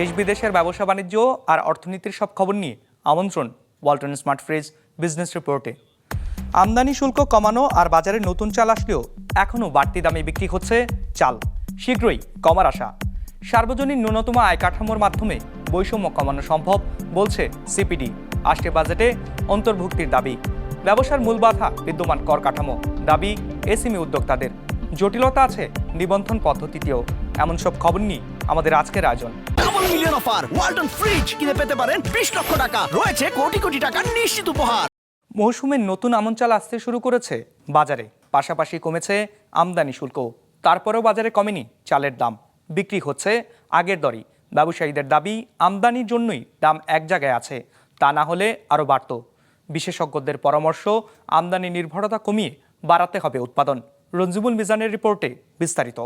দেশ বিদেশের ব্যবসা বাণিজ্য আর অর্থনীতির সব খবর নিয়ে আমন্ত্রণ ওয়ালটন স্মার্ট ফ্রিজ বিজনেস রিপোর্টে। আমদানি শুল্ক কমানো আর বাজারে নতুন চাল আসলেও এখনও বাড়তি দামে বিক্রি হচ্ছে চাল। শীঘ্রই কমার আশা। সার্বজনীন ন্যূনতম আয় কাঠামোর মাধ্যমে বৈষম্য কমানো সম্ভব বলছে সিপিডি। আসছে বাজেটে অন্তর্ভুক্তির দাবি। ব্যবসার মূল বাধা বিদ্যমান কর কাঠামো। দাবি এসএমই উদ্যোক্তাদের। জটিলতা আছে নিবন্ধন পদ্ধতিতেও। এমন সব খবর নিয়ে আমাদের আজকের আয়োজন। মিলিয়ন অফার ফ্রিজ কিনে পেতে পারেন বিশ লক্ষ টাকা। রয়েছে কোটি কোটি টাকার নিশ্চিত উপহার। মৌসুমের নতুন আমন চাল আসতে শুরু করেছে বাজারে। পাশাপাশি কমেছে আমদানি শুল্ক। তারপরেও বাজারে কমেনি চালের দাম। বিক্রি হচ্ছে আগের দরই। ব্যবসায়ীদের দাবি, আমদানির জন্যই দাম এক জায়গায় আছে। তা না হলে আরও বাড়ত। বিশেষজ্ঞদের পরামর্শ, আমদানি নির্ভরতা কমিয়ে বাড়াতে হবে উৎপাদন। রঞ্জিবুল মিজানের রিপোর্টে বিস্তারিত।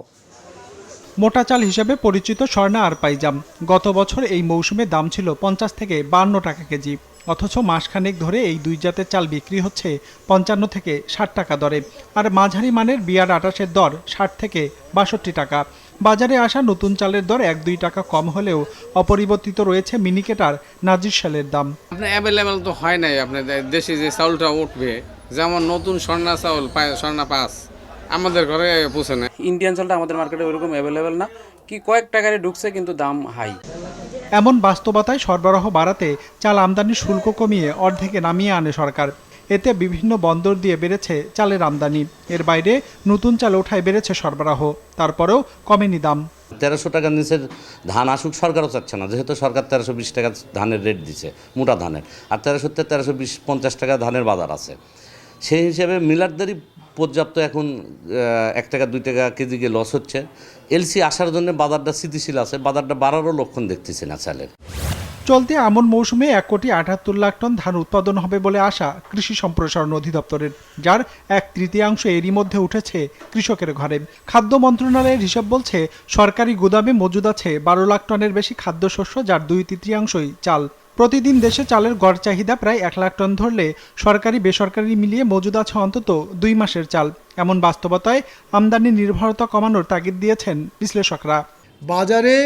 মোটা চাল হিসেবে পরিচিত স্বর্ণা আর পাইজাম। গত বছর এই মৌসুমে দাম ছিল পঞ্চাশ থেকে বান্ন টাকা কেজি। অথচ মাসখানেক ধরে এই দুই জাতের চাল বিক্রি হচ্ছে পঞ্চান্ন থেকে ষাট টাকা দরে। আর মাঝারি মানের বিয়ার আটাশের দর ষাট থেকে বাষট্টি টাকা। বাজারে আসা নতুন চালের দর এক দুই টাকা কম হলেও অপরিবর্তিত রয়েছে মিনিকেটার নাজির শালের দাম। আপনার অ্যাভেলেবেল তো হয় নাই, আপনার দেশে যে চাউলটা উঠবে, যেমন নতুন স্বর্ণা চাউল স্বর্ণা পাস আমাদের ঘরে পৌঁছে না ইন্ডিয়ান চালটা আমাদের মার্কেটে ওইরকম অ্যাভেলেবেল না। কি কয়েক টাকারে ঢুকছে কিন্তু দাম হাই এমন বাস্তবতায় সরবরাহ বাড়াতে চাল আমদানির শুল্ক কমিয়ে অর্ধেকে নামিয়ে আনে সরকার। এতে বিভিন্ন বন্দর দিয়ে বেড়েছে চালের আমদানি। এর বাইরে নতুন চাল ওঠায় বেড়েছে সরবরাহ। তারপরেও কমেনি দাম। তেরোশো টাকার নিচের ধান আসুক সরকারও চাচ্ছে না। যেহেতু সরকার তেরোশো বিশ টাকা ধানের রেট দিছে মোটা ধানের। আর তেরোশোতে তেরোশো বিশ পঞ্চাশ টাকা ধানের বাজার আছে। সেই হিসেবে মিলারদেরই পর্যাপ্ত এখন এক টাকা, দুই টাকা কেজি গিয়ে লস হচ্ছে। এলসি আসার জন্য বাজারটা স্থিতিশীল আছে, বাজারটা বাড়ারও লক্ষণ দেখতেছি না চালের। চলতি আমন মৌসুমে এক কোটি আটাত্তর লাখ টন ধান উৎপাদন হবে বলে আশা কৃষি সম্প্রসারণ অধিদপ্তরের, যার এক তৃতীয়াংশ এরই মধ্যে উঠেছে কৃষকের ঘরে। খাদ্য মন্ত্রণালয়ের হিসাব বলছে, সরকারি গুদামে মজুদ আছে বারো লাখ টনের বেশি খাদ্যশস্য, যার দুই তৃতীয়াংশই চাল। প্রতিদিন দেশে চালের গড় চাহিদা প্রায় এক লাখ টন ধরলে সরকারি বেসরকারি মিলিয়ে মজুদ আছে অন্তত দুই মাসের চাল। এমন বাস্তবতায় আমদানি নির্ভরতা কমানোর তাগিদ দিয়েছেন বিশ্লেষকরা। বাজারে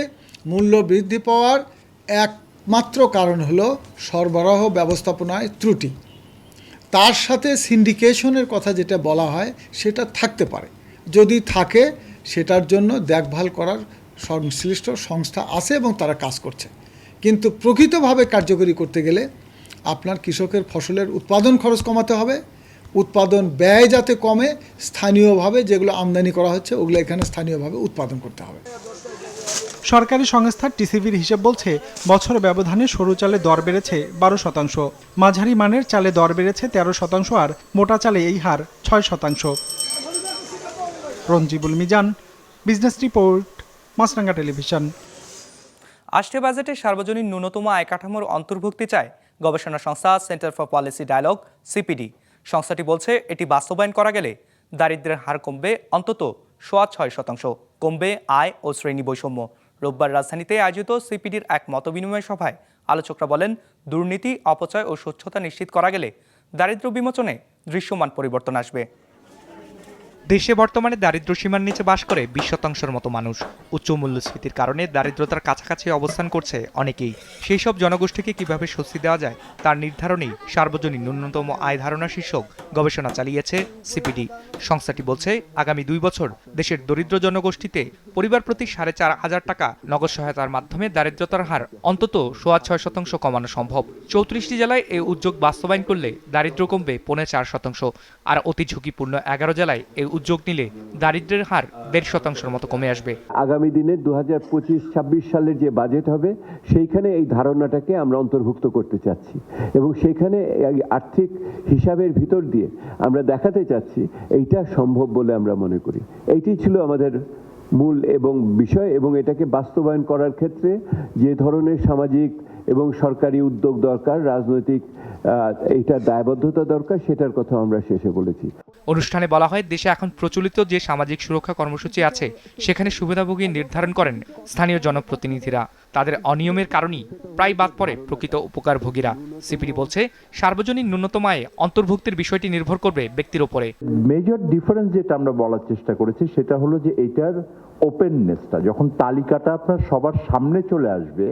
মূল্য বৃদ্ধি পাওয়ার একমাত্র কারণ হলো সরবরাহ ব্যবস্থাপনায় ত্রুটি। তার সাথে সিন্ডিকেশনের কথা যেটা বলা হয়, সেটা থাকতে পারে। যদি থাকে, সেটার জন্য দেখভাল করার সংশ্লিষ্ট সংস্থা আছে এবং তারা কাজ করছে। কিন্তু প্রকৃতভাবে কার্যকরী করতে গেলে আপনার কৃষকের ফসলের উৎপাদন খরচ কমাতে হবে, উৎপাদন ব্যয় যাতে কমে, স্থানীয়ভাবে যেগুলো আমদানি করা হচ্ছে ওগুলো এখানে স্থানীয়ভাবে উৎপাদন করতে হবে। সরকারি সংস্থা টিসিবির হিসেব বলছে, বছর ব্যবধানে সরু চালে দর বেড়েছে বারো শতাংশ, মাঝারি মানের চালে দর বেড়েছে তেরো শতাংশ আর মোটা চালে এই হার ছয় শতাংশ। Ranjibul Mizan, business report, Maasranga television. আসছে বাজেটে সার্বজনীন ন্যূনতম আয় কাঠামোর অন্তর্ভুক্তি চায় গবেষণা সংস্থা centre for policy dialogue, CPD. সংস্থাটি বলছে, এটি বাস্তবায়ন করা গেলে দারিদ্র্যের হার কমবে অন্তত সোয়া ছয় শতাংশ। কমবে আয় ও শ্রেণি বৈষম্য। রোববার রাজধানীতে আয়োজিত সিপিডির এক মতবিনিময় সভায় আলোচকরা বলেন, দুর্নীতি, অপচয় ও স্বচ্ছতা নিশ্চিত করা গেলে দারিদ্র্য বিমোচনে দৃশ্যমান পরিবর্তন আসবে। দেশে বর্তমানে দারিদ্র্য সীমার নিচে বাস করে বিশ শতাংশের মতো মানুষ। উচ্চ মূল্যস্ফীতির কারণে দারিদ্রতার কাছাকাছি অবস্থান করছে অনেকেই। সেই সব জনগোষ্ঠীকে কীভাবে স্বস্তি দেওয়া যায়, তার নির্ধারণেই সার্বজনীন ন্যূনতম আয় ধারণা শীর্ষক গবেষণা চালিয়েছে সিপিডি। সংস্থাটি বলছে, আগামী দুই বছর দেশের দরিদ্র জনগোষ্ঠীতে পরিবার প্রতি সাড়ে চার হাজার টাকা নগদ সহায়তার মাধ্যমে দারিদ্রতার হার অন্তত সোয়া ছয় শতাংশ কমানো সম্ভব। চৌত্রিশটি জেলায় এই উদ্যোগ বাস্তবায়ন করলে দারিদ্র কমবে পৌনে চার শতাংশ, আর অতি ঝুঁকিপূর্ণ এগারো জেলায় এই উদ্যোগ নিলে দারিদ্র্যের হার দেড় শতাংশের মতো কমে আসবে। আগামী দিনে দু হাজার পঁচিশ ছাব্বিশ সালের যে বাজেট হবে, সেইখানে এই ধারণাটাকে আমরা অন্তর্ভুক্ত করতে চাচ্ছি এবং সেখানে আর্থিক হিসাবের ভিতর দিয়ে আমরা দেখাতে চাচ্ছি এইটা সম্ভব বলে আমরা মনে করি। এইটি ছিল আমাদের মূল এবং বিষয় এবং এটাকে বাস্তবায়ন করার ক্ষেত্রে যে ধরনের সামাজিক এবং সরকারি উদ্যোগ দরকার, রাজনৈতিক এটা দায়বদ্ধতা দরকার, সেটার কথা আমরা শেষে বলেছি। অনুষ্ঠানে বলা হয়, দেশে এখন প্রচলিত যে সামাজিক সুরক্ষা কর্মসূচি আছে, সেখানে সুবিধাভোগী নির্ধারণ করেন স্থানীয় জনপ্রতিনিধিরা। তাদের অনিয়মের কারণেই প্রায় বাদ পড়ে প্রকৃত উপকারভোগীরা। সিপিডি বলছে, সার্বজনীন ন্যূনতম আয়ে অন্তর্ভুক্তির বিষয়টি নির্ভর করবে ব্যক্তির ওপরে মেজর ডিফারেন্স যেটা আমরা বলার চেষ্টা করেছি, সেটা হলো যে এটার ওপেননেসটা যখন তালিকাটা আপনার সবার সামনে চলে আসবে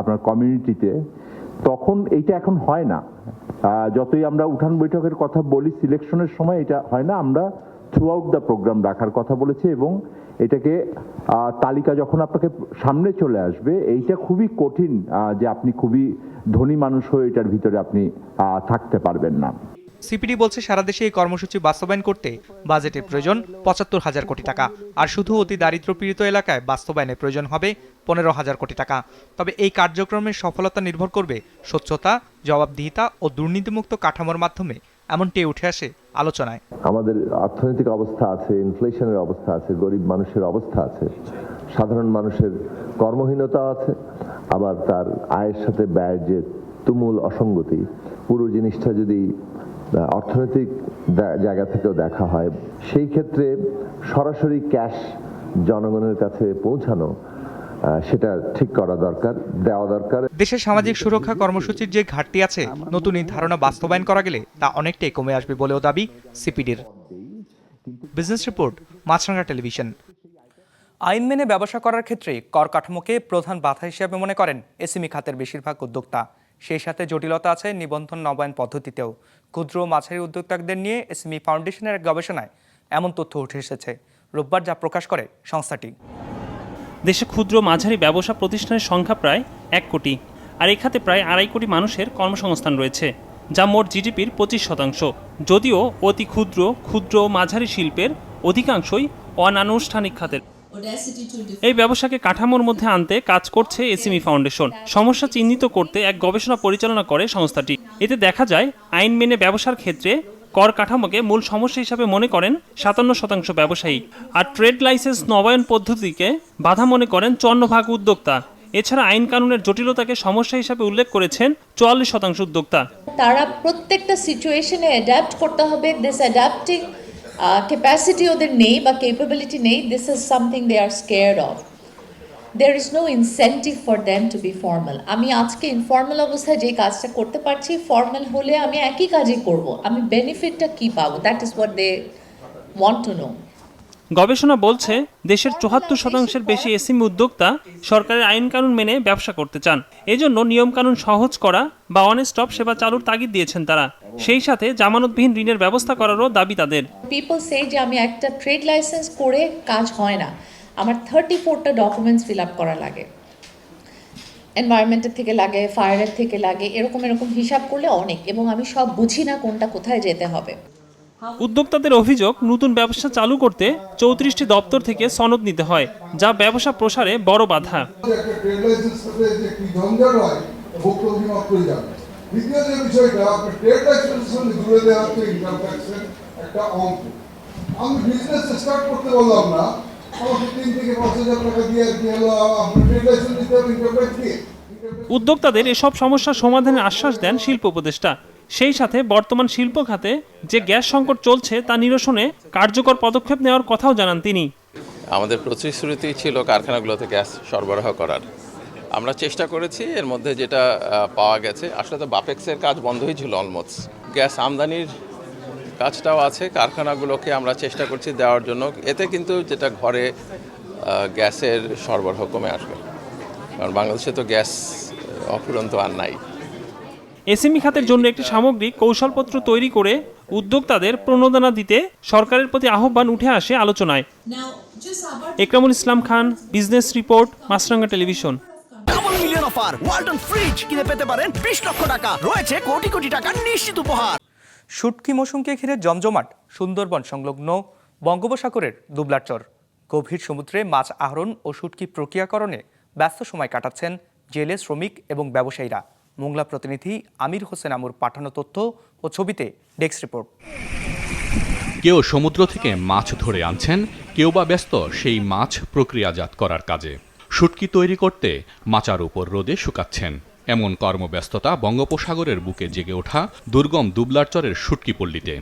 আপনার কমিউনিটিতে তখন এইটা এখন হয় না। যতই আমরা উঠান বৈঠকের কথা বলি সিলেকশনের সময় এটা হয় না। আমরা থ্রু আউট দ্য প্রোগ্রাম রাখার কথা বলেছে এবং এটাকে তালিকা যখন আপনাকে সামনে চলে আসবে, এইটা খুবই কঠিন যে আপনি খুবই ধনী মানুষ হয়ে এটার ভিতরে আপনি থাকতে পারবেন না। সিপিডি বলছে সারা দেশে এই কর্মসূচি বাস্তবায়ন করতে বাজেটের প্রয়োজন পঁচাত্তর হাজার কোটি টাকা, আর শুধু অতি দারিদ্র পীড়িত এলাকায় বাস্তবায়নের প্রয়োজন হবে পনেরো হাজার কোটি টাকা। তবে এই কার্যক্রমের সফলতা নির্ভর করবে স্বচ্ছতা, জবাবদিহিতা ও দুর্নীতিমুক্ত কাঠামোর মাধ্যমে। এমনটি উঠে আসে আলোচনায়। আমাদের অর্থনৈতিক অবস্থা আছে ইনফ্লেশনের অবস্থা আছে, গরিব মানুষের অবস্থা আছে, সাধারণ মানুষের কর্মহীনতা আছে, আবার তার আয়ের সাথে ব্যয়ের যে তুমুল অসঙ্গতি, পুরো জিনিসটা যদি অর্থনৈতিক জায়গা থেকেও দেখা হয়, সেই ক্ষেত্রে সরাসরি ক্যাশ জনগণের কাছে পৌঁছানো সেটা ঠিক করা দরকার দেওয়া দরকার। দেশের সামাজিক সুরক্ষা কর্মসূচির যে ঘাটতি আছে নতুন এই ধারণা বাস্তবায়ন করা গেলে তা অনেকটাই কমে আসবে বলেও দাবি সিপিডির। Business report Maasranga television. আইন মেনে ব্যবসা করার ক্ষেত্রে কর কাঠামোকে প্রধান বাধা হিসেবে মনে করেন এসএমই খাতের বেশিরভাগ উদ্যোক্তা। সেই সাথে জটিলতা আছে নিবন্ধন নবায়ন পদ্ধতিতেও। ক্ষুদ্র ও মাঝারি উদ্যোক্তাদের নিয়ে এসএমই ফাউন্ডেশনের এক গবেষণায় এমন তথ্য উঠে এসেছে। রোববার যা প্রকাশ করে সংস্থাটি। দেশে ক্ষুদ্র মাঝারি ব্যবসা প্রতিষ্ঠানের সংখ্যা প্রায় এক কোটি। আর এই খাতে প্রায় আড়াই কোটি মানুষের কর্মসংস্থান রয়েছে, যা মোট জিডিপির পঁচিশ শতাংশ। যদিও অতি ক্ষুদ্র ক্ষুদ্র মাঝারি শিল্পের অধিকাংশই অনানুষ্ঠানিক খাতের। এই ব্যবসাকে কাঠামোর মধ্যে আনতে কাজ করছে এসিমি ফাউন্ডেশন। সমস্যা চিহ্নিত করতে এক গবেষণা পরিচালনা করে সংস্থাটি। এতে দেখা যায়, আইন মেনে ব্যবসার ক্ষেত্রে কর কাঠামোকে মূল সমস্যা হিসাবে মনে করেন সাতান্ন শতাংশ ব্যবসায়ী। আর ট্রেড লাইসেন্স নবায়ন পদ্ধতিকে বাধা মনে করেন চুয়ান্ন ভাগ উদ্যোক্তা। এছাড়া আইন কানুনের জটিলতাকে সমস্যা হিসাবে উল্লেখ করেছেন চুয়াল্লিশ শতাংশ উদ্যোক্তা। তারা প্রত্যেকটা সিচুয়েশনে অ্যাডাপ্ট করতে হবে। দিস অ্যাডাপ্টিং ক্যাপাসিটি ওদের নেই বা কেপাবিলিটি নেই। This is something they are scared of there is no incentive for them to be formal আমি আজকে ইনফর্মাল অবস্থায় যে কাজটা করতে পারছি ফর্মাল হলে আমি একই কাজই করব। আমি বেনিফিটটা কী পাবো? That is what they want to know গবেষণা বলছে দেশের চুয়াত্তর শতাংশের বেশি এসিম উদ্যোক্তা সরকারের আইন কানুন মেনে ব্যবসা করতে চান। এজন্য নিয়মকানুন সহজ করা বা অন স্টপ সেবা চালুর তাগিদ দিয়েছেন তারা। সেই সাথে জামানতবিহীন ঋণের ব্যবস্থা করারও দাবি তাদের। পিপল সে যে আমি একটা ট্রেড লাইসেন্স করে কাজ হয় না। আমার থার্টি ফোরটা ডকুমেন্টস ফিল আপ করা লাগে। এনভায়রনমেন্টের থেকে লাগে ফায়ারের থেকে লাগে এরকম এরকম হিসাব করলে অনেক এবং আমি সব বুঝি না কোনটা কোথায় যেতে হবে। উদ্যোক্তাদের অভিযোগ নতুন ব্যবসা চালু করতে চৌত্রিশটি দপ্তর থেকে সনদ নিতে হয় যা ব্যবসা প্রসারে বড় বাধা। একটা ট্রেড লাইসেন্স সাথে যে কি ঝঞ্ঝাট হয় ভুক্তভোগী মাত্রই জানে দ্বিতীয় যে বিষয়টা আপনার ট্রেড লাইসেন্সের সঙ্গে জুড়ে দেওয়া হচ্ছে ইনকাম ট্যাক্সের একটা অঙ্ক আমি বিজনেস স্টার্ট করতে বললাম না উদ্যোক্তাদের এসব সমস্যার সমাধানের আশ্বাস দেন শিল্প উপদেষ্টা। সেই সাথে বর্তমান শিল্প খাতে যে গ্যাস সংকট চলছে তা নিরসনে কার্যকর পদক্ষেপ নেওয়ার কথাও জানান তিনি। আমাদের প্রতিশ্রুতি ছিল কারখানাগুলোতে গ্যাস সরবরাহ করার। আমরা চেষ্টা করেছি, এর মধ্যে যেটা পাওয়া গেছে। আসলে তো বাপেক্সের কাজ বন্ধই ছিল অলমোস্ট গ্যাস আমদানির কাজটাও আছে কারখানাগুলোকে আমরা চেষ্টা করছি দেওয়ার জন্য। এতে কিন্তু যেটা ঘরে গ্যাসের সরবরাহ কমে আসবে। কারণ বাংলাদেশে তো গ্যাস অফুরন্ত আর নাই। এসএমই খাতের জন্য একটি সামগ্রিক কৌশলপত্র তৈরি করে উদ্যোক্তাদের প্রণোদনা দিতে সরকারের প্রতি আহ্বান উঠে আসে আলোচনায়। Ekramul Islam Khan business report Maasranga television. Double million offer Walton fridge কিনে পেতে পারেন বিশ লক্ষ টাকা। রয়েছে কোটি কোটি টাকার নিশ্চিত উপহার। শুটকি মৌসুমকে ঘিরে জমজমাট সুন্দরবন সংলগ্ন বঙ্গোপসাগরের দুবলাচর গভীর সমুদ্রে মাছ আহরণ ও শুটকি প্রক্রিয়াকরণে ব্যস্ত সময় কাটাচ্ছেন জেলে শ্রমিক এবং ব্যবসায়ীরা। মোংলা প্রতিনিধি আমির হোসেন আমুর পাঠানো তথ্য ও ছবিতে ডেস্ক রিপোর্ট। কেউ সমুদ্র থেকে মাছ ধরে আনছেন, কেউ বা ব্যস্ত সেই মাছ প্রক্রিয়াজাত করার কাজে। শুটকি তৈরি করতে মাচার উপর রোদে শুকাচ্ছেন। এমন কর্মব্যস্ততা বঙ্গোপসাগরের বুকে জেগে ওঠা দুর্গম দুবলারচরের শুটকি পল্লীতে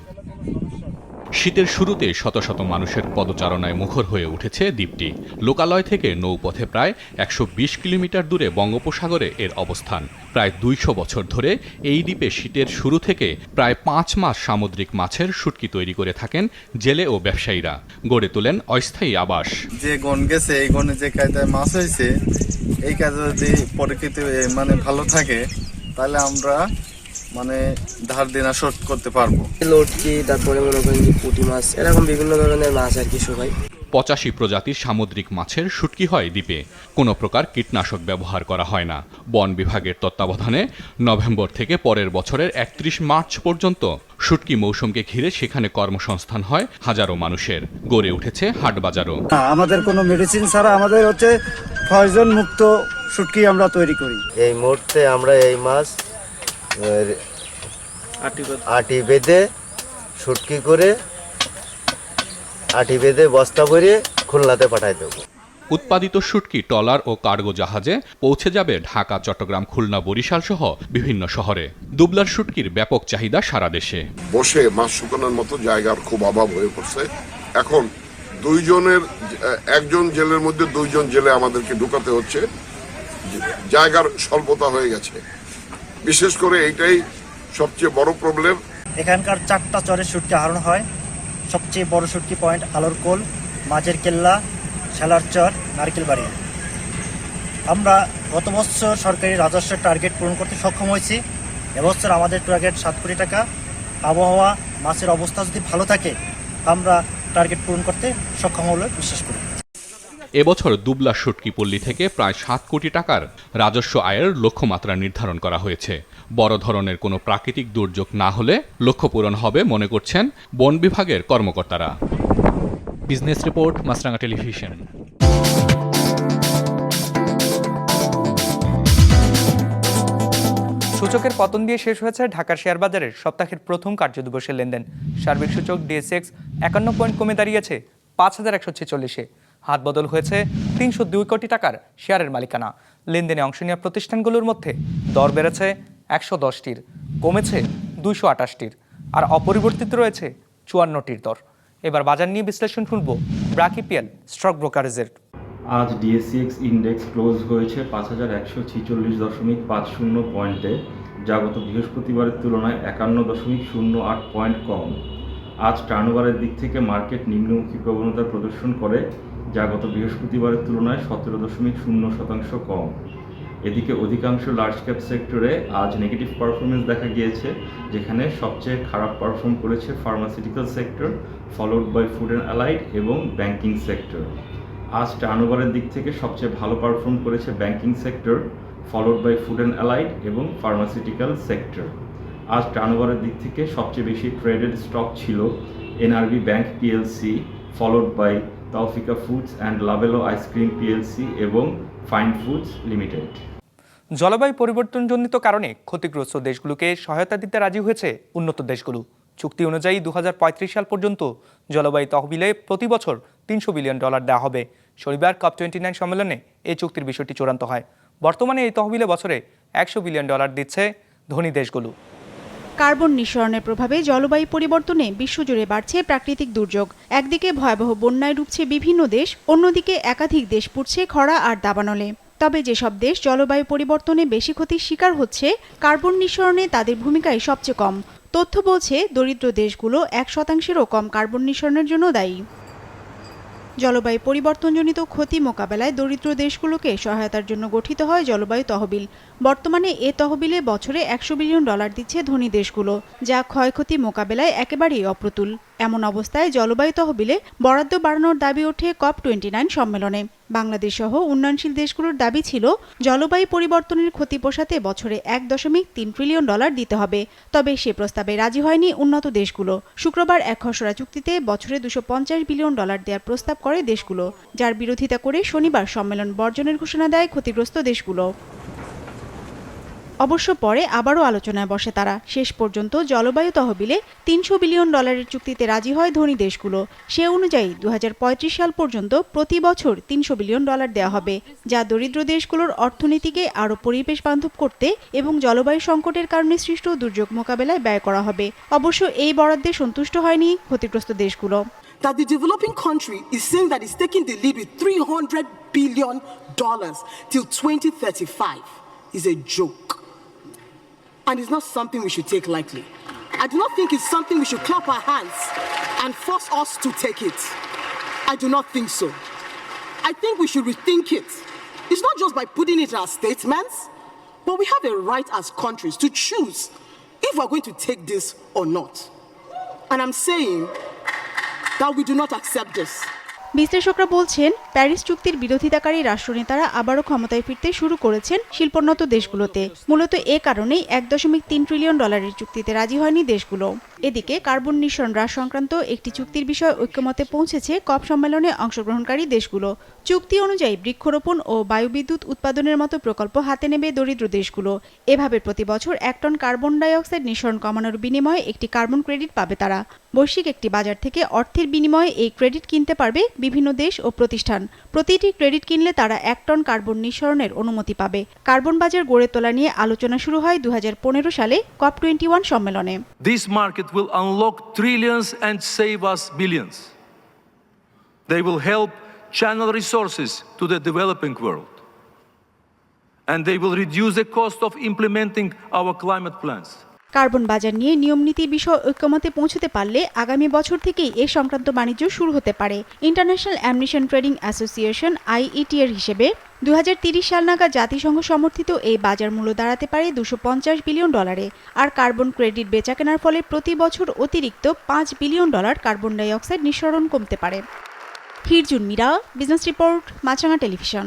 শীতের শুরুতে শত শত মানুষের পদচারণায় মুখর হয়ে উঠেছে দ্বীপটি। লোকালয় থেকে নৌপথে প্রায় একশো বিশ কিলোমিটার দূরে বঙ্গোপসাগরে এর অবস্থান। প্রায় দুইশো বছর ধরে এই দ্বীপে শীতের শুরু থেকে প্রায় পাঁচ মাস সামুদ্রিক মাছের শুটকি তৈরি করে থাকেন জেলে ও ব্যবসায়ীরা। গড়ে তোলেন অস্থায়ী আবাস। যে গণ গেছে, এই গণে যে কায়দায় মাছ হয়েছে এই কাজে যদি প্রকৃতি মানে ভালো থাকে তাহলে আমরা মানে ধার দেনা শোধ করতে পারব। লটকি তারপরে মনে করেন যে পুঁটি মাছ এরকম বিভিন্ন ধরনের মাছ আর কি সবাই। পঁচাশি প্রজাতির সামুদ্রিক মাছের শুটকি হয় দ্বীপে। কোনো প্রকার কীটনাশক ব্যবহার করা হয় না। বন বিভাগের তত্ত্বাবধানে নভেম্বর থেকে পরের বছরের একত্রিশ মার্চ পর্যন্ত শুটকি মৌসুমকে ঘিরে সেখানে কর্মসংস্থান হয় হাজারো মানুষের। গড়ে উঠেছে হাটবাজারও। আমাদের কোনো মেডিসিন ছাড়া আমাদের হচ্ছে ফয়জন মুক্ত শুটকি আমরা তৈরি করি। এই মুহূর্তে আমরা এই মাছ আটি বেঁধে শুটকি করে আটি বেঁধে বস্তা ভরে খুলনাতে পাঠাই দেবো। উৎপাদিত শুটকি ট্রলার ও কার্গো জাহাজে পৌঁছে যাবে ঢাকা চট্টগ্রাম খুলনা বরিশাল সহ বিভিন্ন শহরে। দুবলার শুটকির ব্যাপক চাহিদা সারা দেশে। বসে মাছ শুকানোর মতো জায়গার খুব অভাব হয়ে পড়ছে। এখন দুইজনের একজন জেলের মধ্যে দুইজন জেলে আমাদেরকে ঢুকাতে হচ্ছে। জায়গার স্বল্পতা হয়ে গেছে। বিশেষ করে এইটাই সবচেয়ে বড় প্রবলেম এখানকার চারটা চরের শুটকি আহরণ হয়। সবচেয়ে বড় শুটকি পয়েন্ট আলোরকোল মাঝের কেল্লা শেলার চর, নারকেল বাড়ি। আমরা গত বছর সরকারি রাজস্বের টার্গেট পূরণ করতে সক্ষম হয়েছি। এবছর আমাদের টার্গেট সাত কোটি টাকা। আবহাওয়া, মাছের অবস্থা যদি ভালো থাকে, আমরা টার্গেট পূরণ করতে সক্ষম হলে বিশ্বাস করি। এবছর দুবলা শুটকি পল্লী থেকে প্রায় সাত কোটি টাকার রাজস্ব আয়ের লক্ষ্যমাত্রা নির্ধারণ করা হয়েছে। বড় ধরনের কোনো প্রাকৃতিক দুর্যোগ না হলে লক্ষ্য পূরণ হবে মনে করছেন বন বিভাগের কর্মকর্তারা। Business report Maasranga television. সূচকের পতন দিয়ে শেষ হয়েছে ঢাকার শেয়ার বাজারের সপ্তাহের প্রথম কার্যদিবসের লেনদেন। সার্বিক সূচক ডিএসএক্স একান্ন পয়েন্ট কমে দাঁড়িয়েছে পাঁচ হাজার একশো ছেচল্লিশে হাত বদল হয়েছে তিনশো দুই কোটি টাকার শেয়ারের মালিকানা। লেনদেনে অংশ নেওয়া প্রতিষ্ঠানগুলোর মধ্যে দর বেড়েছে একশো দশটির, কমেছে দুইশো আটাশটির আর অপরিবর্তিত রয়েছে চুয়ান্নটির দর। এবার বাজার নিয়ে বিশ্লেষণ শুনব ব্রাকিপিএল স্টক ব্রোকারেজের। আজ ডিএসসিএক্স ইন্ডেক্স ক্লোজ হয়েছে পাঁচ হাজার একশো ছিচল্লিশ দশমিক পাঁচ শূন্য পয়েন্টে যা গত বৃহস্পতিবারের তুলনায় একান্ন দশমিক শূন্য আট পয়েন্ট কম। আজ টার্নওভারের দিক থেকে মার্কেট নিম্নমুখী প্রবণতা প্রদর্শন করে যা গত বৃহস্পতিবারের তুলনায় সতেরো দশমিক শূন্য শতাংশ কম। এদিকে অধিকাংশ লার্জ ক্যাপ সেক্টরে আজ নেগেটিভ পারফরমেন্স দেখা গিয়েছে, যেখানে সবচেয়ে খারাপ পারফর্ম করেছে pharmaceutical sector followed by food and allied এবং ব্যাংকিং সেক্টর আজ টার্নওভারের দিক থেকে সবচেয়ে ভালো পারফর্ম করেছে banking sector followed by food and allied এবং ফার্মাসিউটিক্যাল সেক্টর আজ টার্নওভারের দিক থেকে সবচেয়ে বেশি ট্রেডেড স্টক ছিল NRB bank PLC followed by Tawfika foods and Lovello ice cream PLC এবং ফাইন ফুডস লিমিটেড জলবায়ু পরিবর্তনজনিত কারণে ক্ষতিগ্রস্ত দেশগুলোকে সহায়তা দিতে রাজি হয়েছে উন্নত দেশগুলো। চুক্তি অনুযায়ী দু হাজার পঁয়ত্রিশ সাল পর্যন্ত জলবায়ু তহবিলে প্রতি বছর তিনশো বিলিয়ন ডলার দেওয়া হবে। শনিবার কপ টোয়েন্টি নাইন সম্মেলনে এই চুক্তির বিষয়টি চূড়ান্ত হয়। বর্তমানে এই তহবিলে বছরে একশো বিলিয়ন ডলার দিচ্ছে ধনী দেশগুলো। কার্বন নিঃসরণের প্রভাবে জলবায়ু পরিবর্তনে বিশ্বজুড়ে বাড়ছে প্রাকৃতিক দুর্যোগ। একদিকে ভয়াবহ বন্যায় ডুবছে বিভিন্ন দেশ, অন্যদিকে একাধিক দেশ পুড়ছে খরা আর দাবানলে। তবে যেসব দেশ জলবায়ু পরিবর্তনে বেশি ক্ষতির শিকার হচ্ছে, কার্বন নিঃসরণে তাদের ভূমিকাই সবচেয়ে কম। তথ্য বলছে, দরিদ্র দেশগুলো এক শতাংশেরও কম কার্বন নিঃসরণের জন্য দায়ী। জলবায়ু পরিবর্তনজনিত ক্ষতি মোকাবেলায় দরিদ্র দেশগুলোকে সহায়তার জন্য গঠিত হয় জলবায়ু তহবিল। বর্তমানে এ তহবিলে বছরে একশো বিলিয়ন ডলার দিচ্ছে ধনী দেশগুলো, যা ক্ষয়ক্ষতি মোকাবেলায় একেবারেই অপ্রতুল। এমন অবস্থায় জলবায়ু তহবিলে বরাদ্দ বাড়ানোর দাবি ওঠে কপ টোয়েন্টি নাইন সম্মেলনে। বাংলাদেশ সহ উন্নয়নশীল দেশগুলোর দাবি ছিল, জলবায়ু পরিবর্তনের ক্ষতি পোষাতে বছরে এক দশমিক তিন ট্রিলিয়ন ডলার দিতে হবে। তবে সে প্রস্তাবে রাজি হয়নি উন্নত দেশগুলো। শুক্রবার এক খসড়া চুক্তিতে বছরে দুশো বিলিয়ন ডলার দেওয়ার প্রস্তাব করে দেশগুলো, যার বিরোধিতা করে শনিবার সম্মেলন বর্জনের ঘোষণা দেয় ক্ষতিগ্রস্ত দেশগুলো। অবশ্য পরে আবারও আলোচনায় বসে তারা। শেষ পর্যন্ত জলবায়ু তহবিলে তিনশো বিলিয়ন ডলারের চুক্তিতে রাজি হয় ধনী দেশগুলো। সে অনুযায়ী দু হাজার পঁয়ত্রিশ সাল পর্যন্ত প্রতি বছর তিনশো বিলিয়ন ডলার দেওয়া হবে, যা দরিদ্র দেশগুলোর অর্থনীতিকে আরও পরিবেশ বান্ধব করতে এবং জলবায়ু সংকটের কারণে সৃষ্ট দুর্যোগ মোকাবেলায় ব্যয় করা হবে। অবশ্য এই বরাদ্দে সন্তুষ্ট হয়নি ক্ষতিগ্রস্ত দেশগুলো। That the developing country is saying that it's taking the lead with 300 billion dollars till 2035 is a joke. And it's not something we should take lightly. I do not think it's something we should clap our hands and force us to take it. I do not think so. I think we should rethink it. It's not just by putting it in our statements, but we have a right as countries to choose if we're going to take this or not. And I'm saying that we do not accept this. বিশ্লেষকরা বলছেন, Paris চুক্তির বিরোধিতাকারী রাষ্ট্রনেতারা আবারও ক্ষমতায় ফিরতে শুরু করেছেন শিল্পোন্নত দেশগুলোতে। মূলত এ কারণেই এক দশমিক তিন ট্রিলিয়ন ডলারের চুক্তিতে রাজি হয়নি দেশগুলো। এদিকে কার্বন নিঃসরণ হ্রাস সংক্রান্ত একটি চুক্তির বিষয়ে ঐক্যমতে পৌঁছেছে কপ সম্মেলনে অংশগ্রহণকারী দেশগুলো। চুক্তি অনুযায়ী বৃক্ষরোপণ ও বায়ুবিদ্যুৎ উৎপাদনের মতো প্রকল্প হাতে নেবে দরিদ্র দেশগুলো। এভাবে প্রতি বছর এক টন কার্বন ডাই অক্সাইড নিঃসরণ কমানোর বিনিময়ে একটি কার্বন ক্রেডিট পাবে তারা। বৈশ্বিক একটি বাজার থেকে অর্থের বিনিময়ে এই ক্রেডিট কিনতে পারবে বিভিন্ন দেশ ও প্রতিষ্ঠান প্রতিটি ক্রেডিট কিনলে তারা এক টন কার্বন নিঃসরণের অনুমতি পাবে কার্বন বাজার গড়ে তোলা নিয়ে আলোচনা শুরু হয় দুহাজার পনেরো সালে কপ টোয়েন্টি ওয়ান সম্মেলনে This market will unlock trillions and save us billions. They will help channel resources to the developing world. And they will reduce the cost of implementing our climate plans. Carbon বাজার নিয়ে নিয়মনীতির বিষয় ঐক্যমতে পৌঁছতে পারলে আগামী বছর থেকেই এ সংক্রান্ত বাণিজ্য শুরু হতে পারে। International ammunition trading association IET এর হিসেবে দু সাল নাগাদ জাতিসংঘ সমর্থিত এই বাজার মূল্য দাঁড়াতে পারে দুশো বিলিয়ন ডলারে আর কার্বন ক্রেডিট বেচাকেনার ফলে প্রতি বছর অতিরিক্ত পাঁচ বিলিয়ন ডলার কার্বন ডাইঅক্সাইড নিঃসরণ কমতে পারে। Hirjun Mira business report, Maasranga television.